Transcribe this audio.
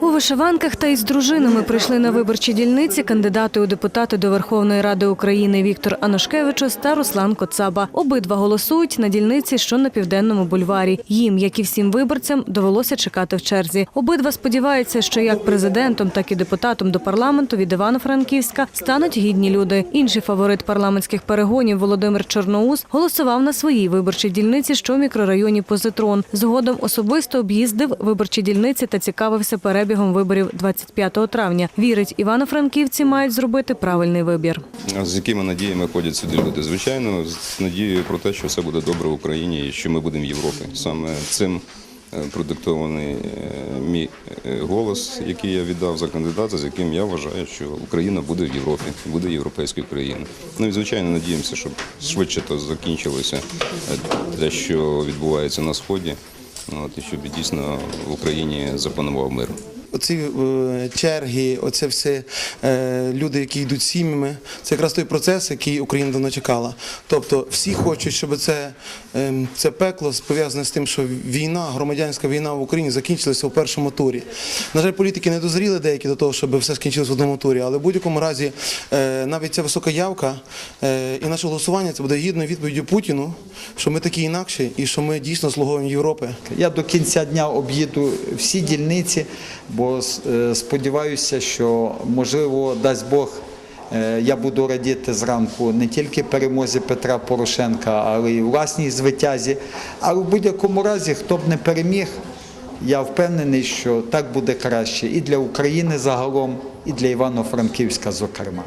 У вишиванках та із дружинами прийшли на виборчі дільниці кандидати у депутати до Верховної Ради України Віктор Анушкевичус та Руслан Коцаба. Обидва голосують на дільниці, що на південному бульварі. Їм, як і всім виборцям, довелося чекати в черзі. Обидва сподіваються, що як президентом, так і депутатом до парламенту від Івано-Франківська стануть гідні люди. Інший фаворит парламентських перегонів Володимир Чорноус голосував на своїй виборчій дільниці, що в мікрорайоні Позитрон. Згодом особисто об'їздив виборчі дільниці та цікавився перебігом виборів 25 травня. Вірить, івано-франківці мають зробити правильний вибір. З якими надіями ходять сюди люди? Звичайно, з надією про те, що все буде добре в Україні і що ми будемо в Європі. Саме цим е, продиктований е, мій е, голос, який я віддав за кандидата, з яким я вважаю, що Україна буде в Європі, буде європейською країною. Ну і звичайно, надіємося, щоб швидше то закінчилося те, що відбувається на сході. От, і щоб дійсно в Україні запанував мир. Оці е, черги, оце все е, люди, які йдуть сім'ями, це якраз той процес, який Україна давно чекала. Тобто всі хочуть, щоб це, е, це пекло пов'язане з тим, що війна, громадянська війна в Україні закінчилася у першому турі. На жаль, політики не дозріли деякі до того, щоб все скінчилося в одному турі, але в будь-якому разі е, навіть ця висока явка і наше голосування це буде гідною відповіддю Путіну, що ми такі інакші і що ми дійсно слуговуємо Європи. Я до кінця дня об'їду всі дільниці, бо е, сподіваюся, що можливо дасть Бог. е, Я буду радіти зранку не тільки перемозі Петра Порошенка, але й власній звитязі. Але в будь-якому разі, хто б не переміг, я впевнений, що так буде краще і для України загалом, і для Івано-Франківська, зокрема.